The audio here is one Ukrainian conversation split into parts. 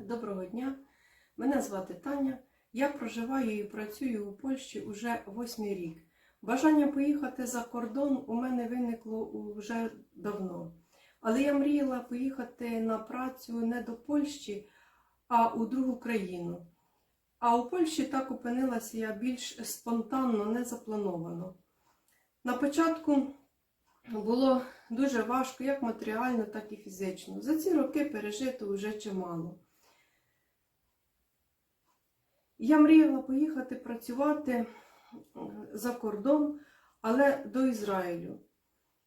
Доброго дня, мене звати Таня. Я проживаю і працюю у Польщі уже восьмий рік. Бажання поїхати за кордон у мене виникло вже давно. Але я мріяла поїхати на працю не до Польщі, а у другу країну. А у Польщі так опинилася я більш спонтанно, не заплановано. На початку було дуже важко як матеріально, так і фізично. За ці роки пережито вже чимало. Я мріяла поїхати працювати е, за кордон, але до Ізраїлю.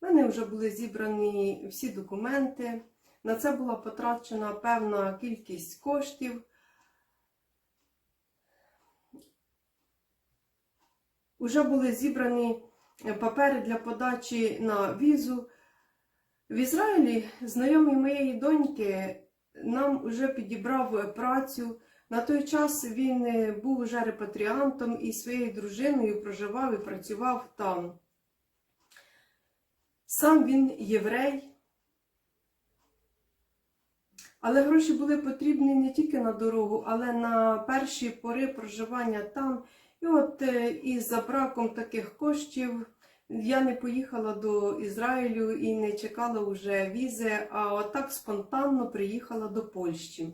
У мене вже були зібрані всі документи. На це була потрачена певна кількість коштів. Уже були зібрані е, папери для подачі на візу. В Ізраїлі знайомий моєї доньки нам вже підібрав працю. На той час він е, був уже репатріантом і своєю дружиною проживав і працював там. Сам він єврей. Але гроші були потрібні не тільки на дорогу, але на перші пори проживання там. І от е, із-за браком таких коштів я не поїхала до Ізраїлю і не чекала вже візи, а отак спонтанно приїхала до Польщі.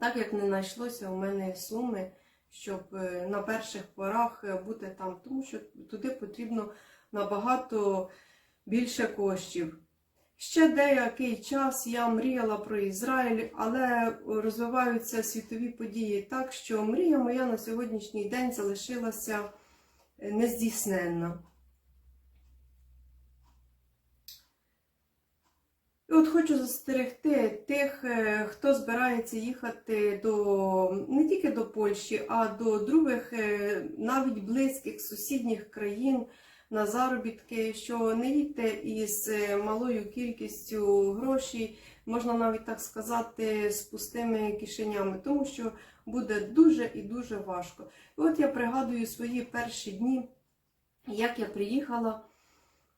Так як не знайшлося у мене суми, щоб е, на перших порах е, бути там, тому що туди потрібно набагато більше коштів. Ще деякий час я мріяла про Ізраїль, але розвиваються світові події так, що мрія моя на сьогоднішній день залишилася е, нездійсненна. От хочу застерегти тих, е, хто збирається їхати до не тільки до Польщі, а до других, е, навіть близьких сусідніх країн на заробітки, що не їдьте із е, малою кількістю грошей, можна навіть так сказати, з пустими кишенями, тому що буде дуже і дуже важко. І от я пригадую свої перші дні, як я приїхала.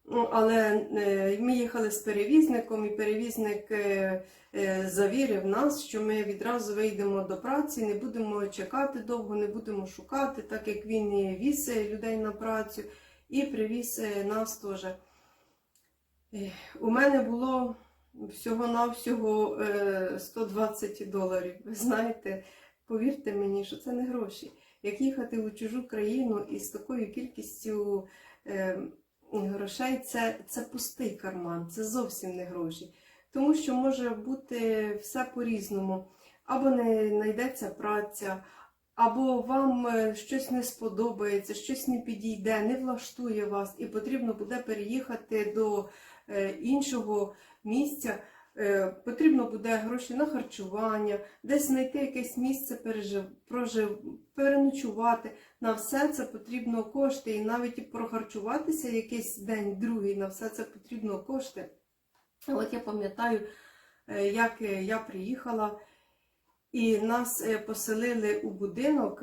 Ну, але е, ми їхали з перевізником, і перевізник е, е, завірив нас, що ми відразу вийдемо до праці, не будемо чекати довго, не будемо шукати, так як він віз людей на працю і привіз нас теж. У мене було всього-навсього е, 120 доларів. Ви знаєте, повірте мені, що це не гроші. Як їхати у чужу країну із такою кількістю. Е, грошей це, це пустий карман, це зовсім не гроші. Тому що може бути все по-різному. Або не знайдеться праця, або вам е, щось не сподобається, щось не підійде, не влаштує вас, і потрібно буде переїхати до е, іншого місця. Е, Потрібно буде гроші на харчування, десь знайти якесь місце пережив, прожив, переночувати. На все це потрібно кошти. І навіть і прохарчуватися якийсь день, другий, на все це потрібно кошти. От я пам'ятаю, е, як е, я приїхала, і нас поселили у будинок.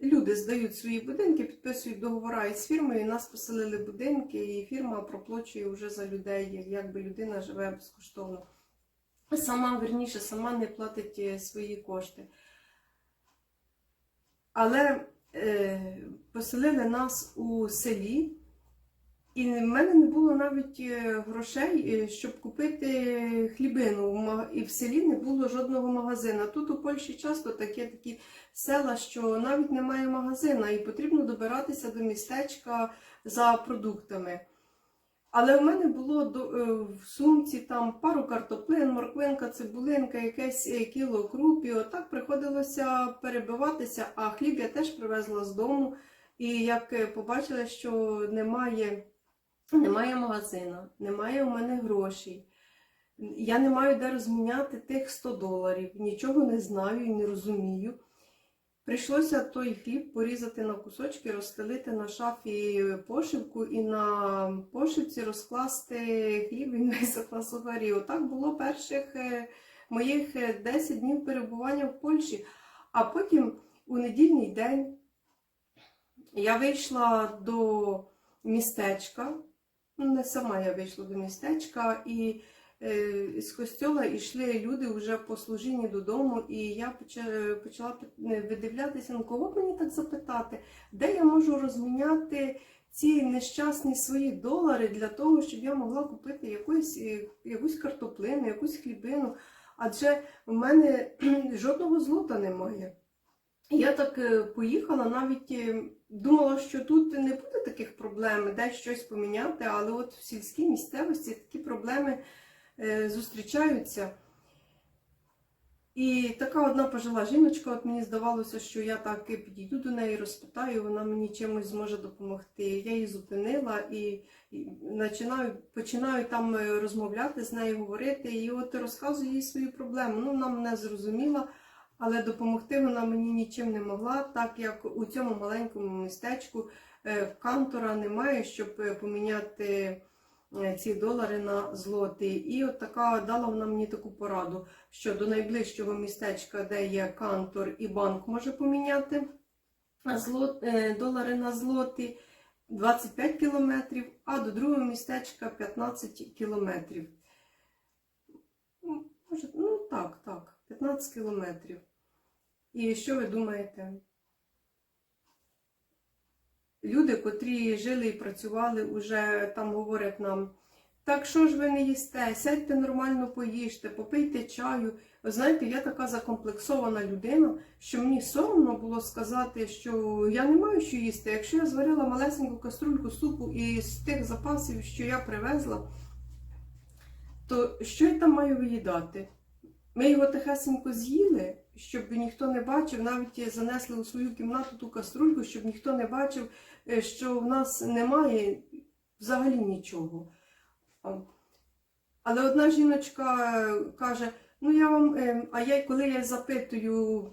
Люди здають свої будинки, підписують договори із фірмою, і нас поселили будинки, і фірма проплачує вже за людей, якби людина живе безкоштовно. Сама, верніше, сама не платить е, свої кошти. Але е, поселили нас у селі, і в мене не було навіть е, грошей, е, щоб купити хлібину. І в селі не було жодного магазина. Тут у Польщі часто такі такі села, що навіть немає магазина, і потрібно добиратися до містечка за продуктами. Але в мене було е, в сумці там пару картоплин, морквинка, цибулинка, якесь кіло крупі. Отак приходилося перебиватися, а хліб я теж привезла з дому. І як побачила, що немає, немає магазина, немає у мене грошей. Я не маю де розміняти тих 100 доларів, нічого не знаю і не розумію. Прийшлося той хліб порізати на кусочки, розстелити на шафі пошивку і на пошивці розкласти хліб і висохла сухарі. Отак було перших е, моїх е, 10 днів перебування в Польщі. А потім у недільний день я вийшла до містечка. Ну, не сама я вийшла до містечка, і е, з костьола йшли люди вже по служінні додому, і я почала видивлятися, ну кого б мені так запитати, де я можу розміняти ці нещасні свої долари для того, щоб я могла купити якусь, е, якусь картоплину, якусь хлібину. Адже в мене жодного злота немає. Я так е, поїхала, навіть е, думала, що тут не буде таких проблем, де щось поміняти, але от в сільській місцевості такі проблеми е, зустрічаються. І така одна пожила жіночка, от мені здавалося, що я так і підійду до неї, розпитаю, вона мені чимось зможе допомогти. Я її зупинила і, починаю, починаю там е, розмовляти з нею, говорити, і от розказую їй свою проблему. Ну, вона мене зрозуміла, але допомогти вона мені нічим не могла, так як у цьому маленькому містечку е, кантора немає, щоб е, поміняти е, ці долари на злоти. І от така дала вона мені таку пораду, що до найближчого містечка, де є кантор і банк, може поміняти долари на злоти 25 кілометрів, а до другого містечка 15 кілометрів. Ну, Може, ну так, так, 15 кілометрів. І що ви думаєте? Люди, котрі жили і працювали, уже там говорять нам, так що ж ви не їсте, сядьте нормально поїжте, попийте чаю. Ви знаєте, я така закомплексована людина, що мені соромно було сказати, що я не маю що їсти. Якщо я зварила малесеньку каструльку супу і з тих запасів, що я привезла, то що я там маю виїдати? Ми його тихесенько з'їли, щоб ніхто не бачив, навіть занесли у свою кімнату ту каструльку, щоб ніхто не бачив, е, що в нас немає взагалі нічого. Але одна жіночка е, каже: ну я вам, е, а я коли я запитую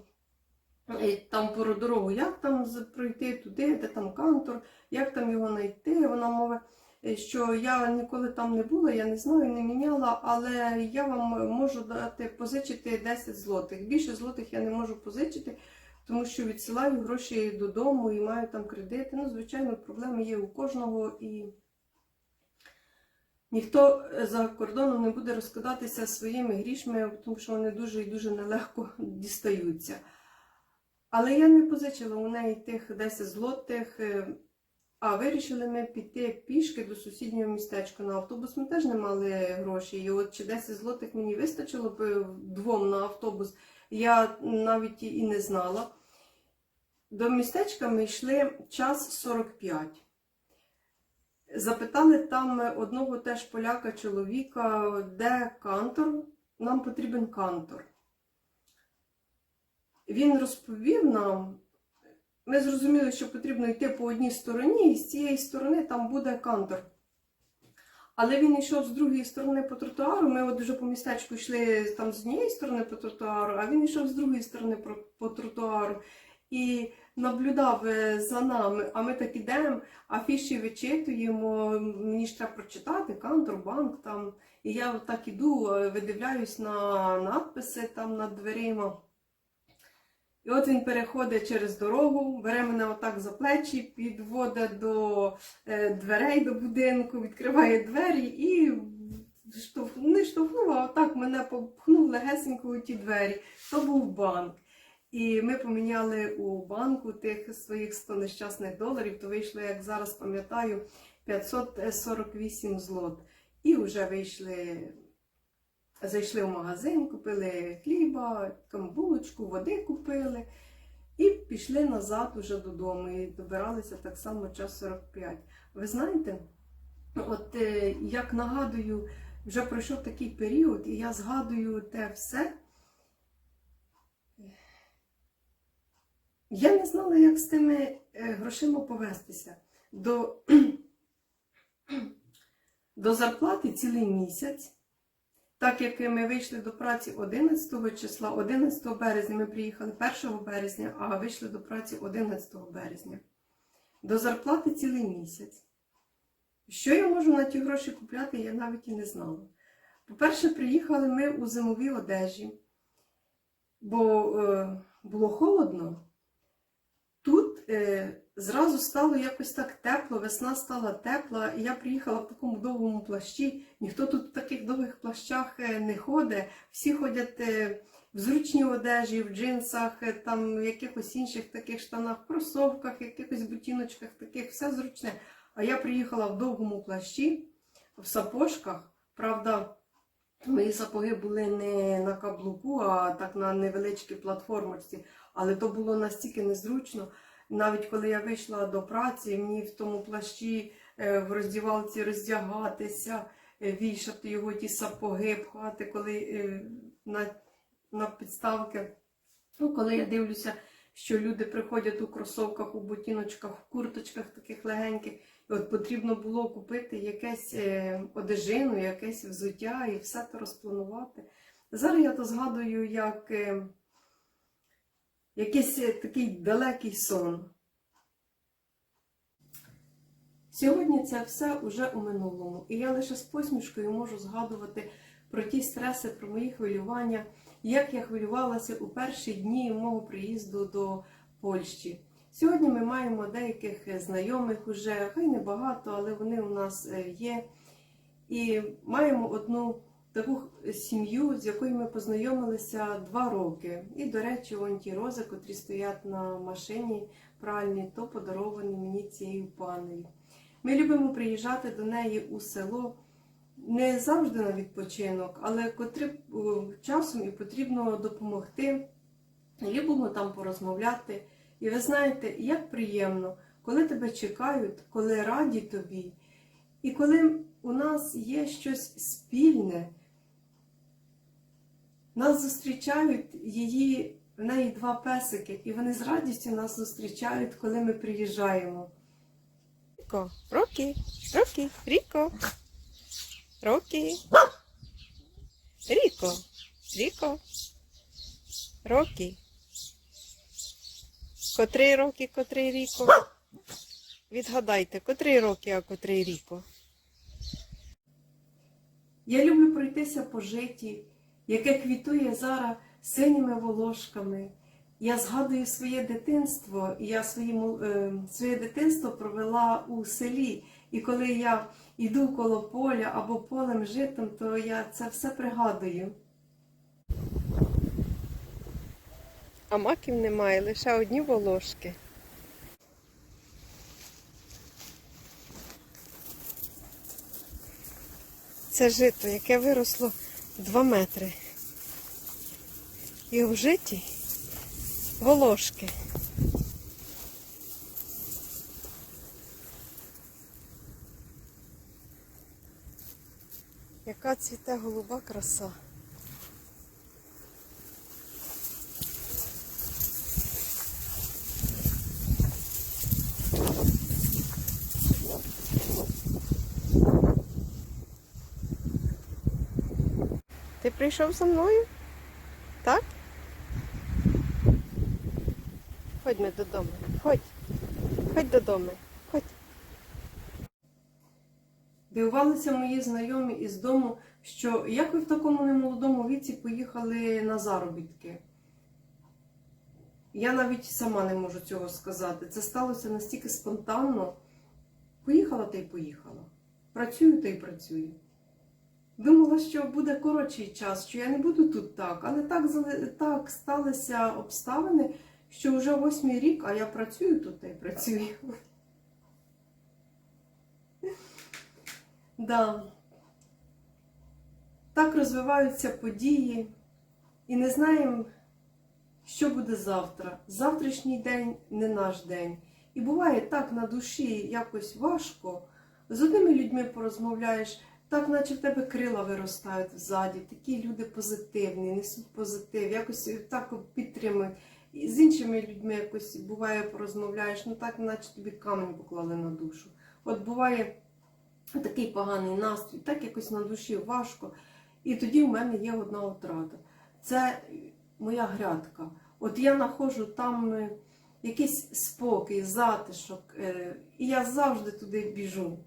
там про дорогу, як там пройти туди, де там кантор, як там його знайти, вона мовить, що я ніколи там не була, я не знаю, не міняла, але я вам можу дати позичити 10 злотих. Більше злотих я не можу позичити, тому що відсилаю гроші додому і маю там кредити. Ну, звичайно, проблеми є у кожного і. Ніхто за кордоном не буде розкладатися своїми грішми, тому що вони дуже і дуже нелегко дістаються. Але я не позичила у неї тих 10 злотих, е, а вирішили ми піти пішки до сусіднього містечка на автобус. Ми теж не мали грошей. І от чи 10 злотих мені вистачило б двом на автобус, я навіть і не знала. До містечка ми йшли час 45. Запитали там одного теж поляка чоловіка, де кантор, нам потрібен кантор. Він розповів нам, ми зрозуміли, що потрібно йти по одній стороні, і з цієї сторони там буде кантор. Але він йшов з другої сторони по тротуару. Ми от вже по містечку йшли там з однієї сторони по тротуару, а він йшов з другої сторони по тротуару. І наблюдав е, за нами, а ми так ідемо, афіші вичитуємо, мені ж треба прочитати, кантор, банк там. І я так іду, е, видивляюсь на надписи там над дверима. І от він переходить через дорогу, бере мене отак за плечі, підводить до е, дверей до будинку, відкриває двері і не штовхнув, а отак мене попхнув легесенько у ті двері. То був банк. І ми поміняли у банку тих своїх 100 нещасних доларів, то вийшло, як зараз пам'ятаю, 548 злот. І вже вийшли, зайшли в магазин, купили хліба, булочку, води купили. І пішли назад уже додому. І добиралися так само час 45. Ви знаєте, от е, як нагадую, вже пройшов такий період, і я згадую те все. Я не знала, як з тими е, грошима повестися. До, до зарплати цілий місяць. Так як ми вийшли до праці 11 числа, 11 березня ми приїхали 1 березня, а вийшли до праці 11 березня. До зарплати цілий місяць. Що я можу на ті гроші купляти, я навіть і не знала. По-перше, приїхали ми у зимовій одежі, бо е, було холодно. Тут е, зразу стало якось так тепло, весна стала тепла, і я приїхала в такому довгому плащі. Ніхто тут в таких довгих плащах е, не ходить. Всі ходять е, в зручній одежі, в джинсах, е, там в якихось інших таких штанах, кросовках, якихось ботиночках, таких, все зручне. А я приїхала в довгому плащі, в сапожках. Правда, мої сапоги були не на каблуку, а так на невеличкій платформочці. Але то було настільки незручно. Навіть коли я вийшла до праці, мені в тому плащі е, в роздівалці роздягатися, е, вішати його ті сапоги, пхати, коли е, на, на підставки. Ну, коли я дивлюся, що люди приходять у кросовках, у ботиночках, в курточках таких легеньких, і от потрібно було купити якесь одежину, якесь взуття і все це розпланувати. Зараз я то згадую як якийсь е, такий далекий сон. Сьогодні це все уже у минулому, і я лише з посмішкою можу згадувати про ті стреси, про мої хвилювання, як я хвилювалася у перші дні мого приїзду до Польщі. Сьогодні ми маємо деяких знайомих уже, хай не багато, але вони у нас е, є. І маємо одну таку сім'ю, з якою ми познайомилися два роки. І, до речі, вон ті рози, котрі стоять на машині пральні, то подаровані мені цією панею. Ми любимо приїжджати до неї у село не завжди на відпочинок, але котрі часом і потрібно допомогти. Любимо там порозмовляти. І ви знаєте, як приємно, коли тебе чекають, коли раді тобі, і коли у нас є щось спільне, нас зустрічають її, в неї два песики, і вони з радістю нас зустрічають, коли ми приїжджаємо. Ріко, Рокі, Рокі, Ріко, Рокі, Ріко, Ріко, Рокі. Котрий роки, котрий Ріко? Відгадайте, котрий роки, а котрий Ріко? Я люблю пройтися по житті, яке квітує зараз синіми волошками. Я згадую своє дитинство, я своє, е, своє дитинство провела у селі. І коли я йду коло поля або полем житом, то я це все пригадую. А маків немає, лише одні волошки. Це жито, яке виросло 2 метри. І вжиті житі волошки. Яка цвіте голуба краса. Прийшов за мною? Так? Ходьмо додому. Ходь. Ходь додому. Ходь. Дивувалися мої знайомі із дому, що як ви в такому немолодому віці поїхали на заробітки. Я навіть сама не можу цього сказати. Це сталося настільки спонтанно. Поїхала та й поїхала. Працюю та й працюю. Думала, що буде коротший час, що я не буду тут так, але так, так сталися обставини, що вже восьмий рік, а я працюю тут й працюю. Да. Так розвиваються події, і не знаємо, що буде завтра. Завтрашній день не наш день. І буває так на душі якось важко. З одними людьми порозмовляєш, так наче в тебе крила виростають ззаді, такі люди позитивні, несуть позитив, якось так підтримують. І з іншими людьми якось буває порозмовляєш, ну так, наче тобі камінь поклали на душу. От буває такий поганий настрій, так якось на душі важко. І тоді в мене є одна отрада. Це моя грядка. От я знаходжу там е, якийсь спокій, затишок, е, і я завжди туди біжу.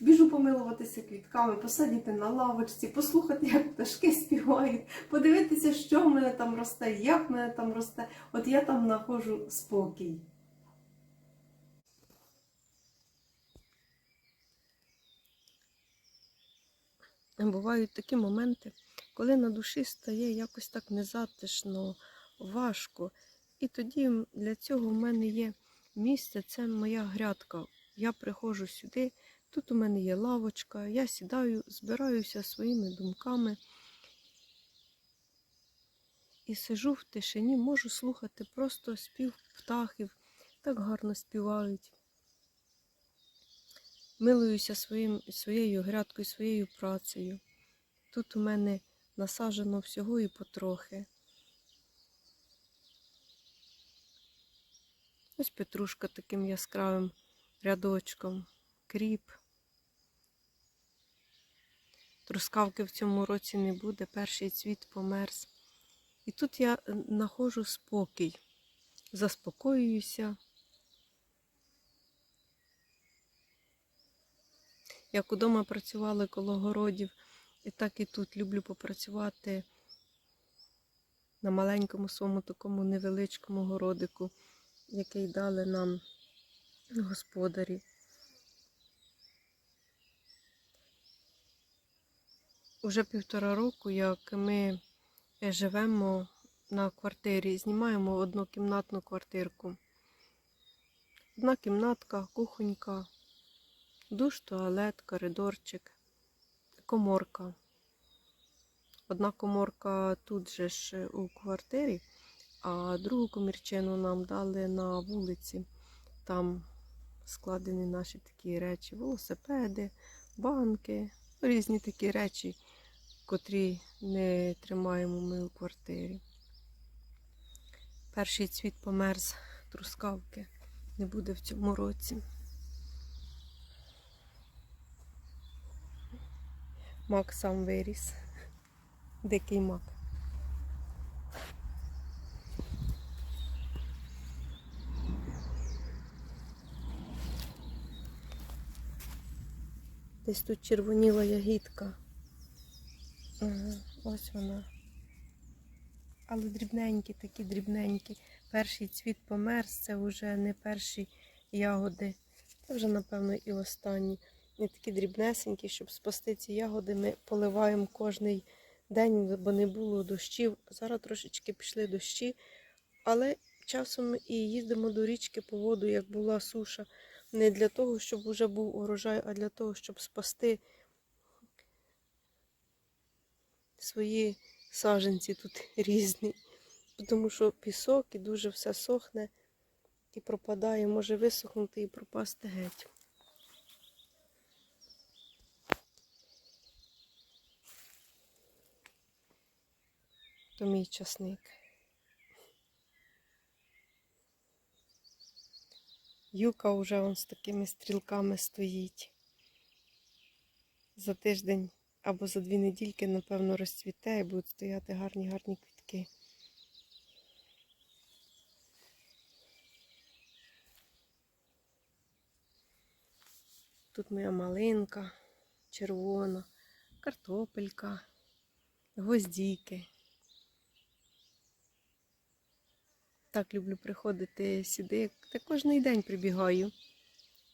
Біжу помилуватися квітками, посадіти на лавочці, послухати, як пташки співають, подивитися, що в мене там росте, як в мене там росте. От я там знаходжу спокій. Бувають такі моменти, коли на душі стає якось так незатишно, важко. І тоді для цього в мене є місце, це моя грядка. Я приходжу сюди тут у мене є лавочка, я сідаю, збираюся своїми думками і сижу в тишині, можу слухати просто спів птахів, так гарно співають. Милуюся своїм, своєю грядкою, своєю працею. Тут у мене насаджено всього і потрохи. Ось петрушка таким яскравим рядочком, кріп. Трускавки в цьому році не буде, перший цвіт померз. І тут я е, знаходжу спокій, заспокоююся. Як удома працювали коло городів, і так і тут люблю попрацювати на маленькому своєму такому невеличкому городику, який дали нам господарі. Уже півтора року, як ми е, живемо на квартирі, знімаємо однокімнатну квартирку. Одна кімнатка, кухонька, душ, туалет, коридорчик, коморка. Одна коморка тут же ж у квартирі, а другу комірчину нам дали на вулиці. Там складені наші такі речі, велосипеди, банки, різні такі речі, котрі не тримаємо ми у квартирі. Перший цвіт померз трускавки не буде в цьому році. Мак сам виріс. Дикий мак. Десь тут червоніла ягідка. Ось вона. Але дрібненькі, такі дрібненькі. Перший цвіт померз, це вже не перші ягоди. Це вже, напевно, і останні. Не такі дрібнесенькі, щоб спасти ці ягоди, ми поливаємо кожний день, бо не було дощів. Зараз трошечки пішли дощі, але часом і їздимо до річки по воду, як була суша. Не для того, щоб вже був урожай, а для того, щоб спасти свої саженці тут різні. Тому що пісок і дуже все сохне і пропадає, може висохнути і пропасти геть. То мій часник. Юка вже он з такими стрілками стоїть. За тиждень або за дві недільки, напевно, розцвіте і будуть стояти гарні гарні квітки. Тут моя малинка червона, картопелька, гвоздіки. Так люблю приходити сюди. Та кожен день прибігаю.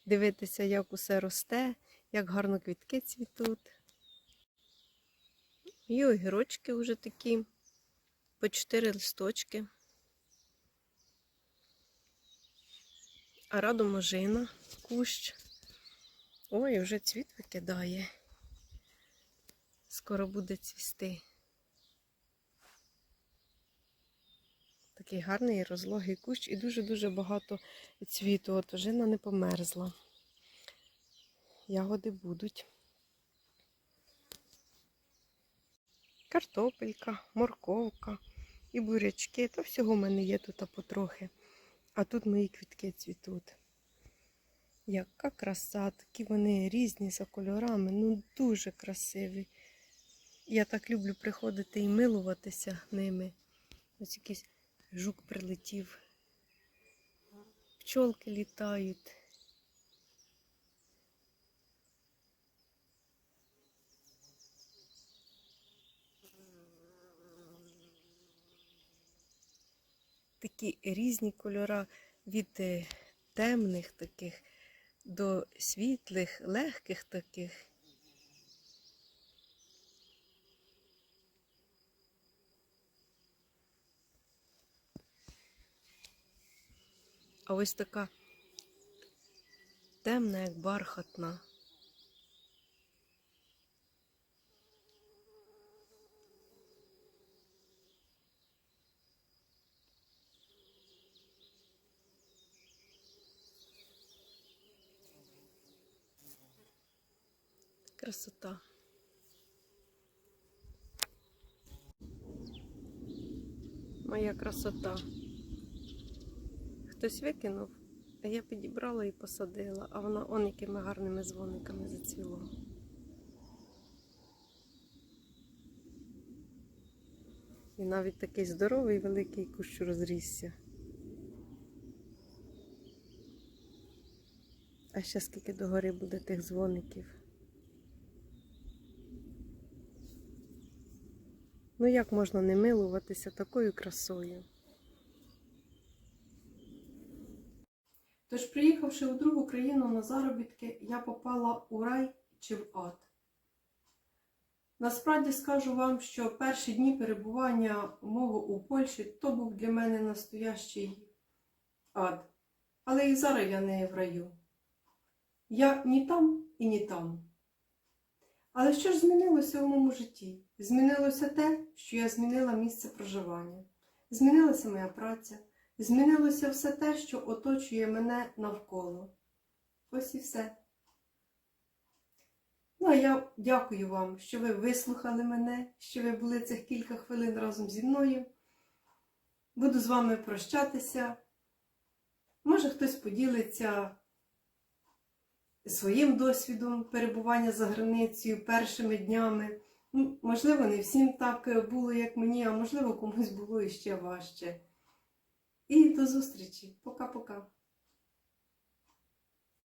Дивитися, як усе росте, як гарно квітки цвітуть. І огірочки вже такі, по чотири листочки. А радоможина, кущ. Ой, вже цвіт викидає. Скоро буде цвісти. Такий гарний розлогий кущ і дуже-дуже багато цвіту. От ожина не померзла. Ягоди будуть. Картопелька, морковка і бурячки. Та всього в мене є тут потрохи. А тут мої квітки цвітуть. Яка краса, такі вони різні за кольорами, ну дуже красиві. Я так люблю приходити і милуватися ними. Ось якийсь жук прилетів. Пчолки літають. такі різні кольори від е, темних таких до світлих, легких таких. А ось така темна, як бархатна. Красота. Моя красота. Хтось викинув, а я підібрала і посадила, а вона он якими гарними дзвониками зацвіла. І навіть такий здоровий великий кущ розрісся. А ще скільки догори буде тих дзвоників. Ну як можна не милуватися такою красою? Тож, приїхавши у другу країну на заробітки, я попала у рай чи в ад. Насправді скажу вам, що перші дні перебування мого у Польщі то був для мене настоящий ад. Але і зараз я не в раю. Я ні там і ні там. Але що ж змінилося в моєму житті? Змінилося те, що я змінила місце проживання. Змінилася моя праця, змінилося все те, що оточує мене навколо. Ось і все. Ну, а я дякую вам, що ви вислухали мене, що ви були цих кілька хвилин разом зі мною. Буду з вами прощатися. Може, хтось поділиться своїм досвідом перебування за границею першими днями. Ну, Можливо, не всім так було, як мені, а можливо, комусь було іще важче. І до зустрічі. Пока-пока.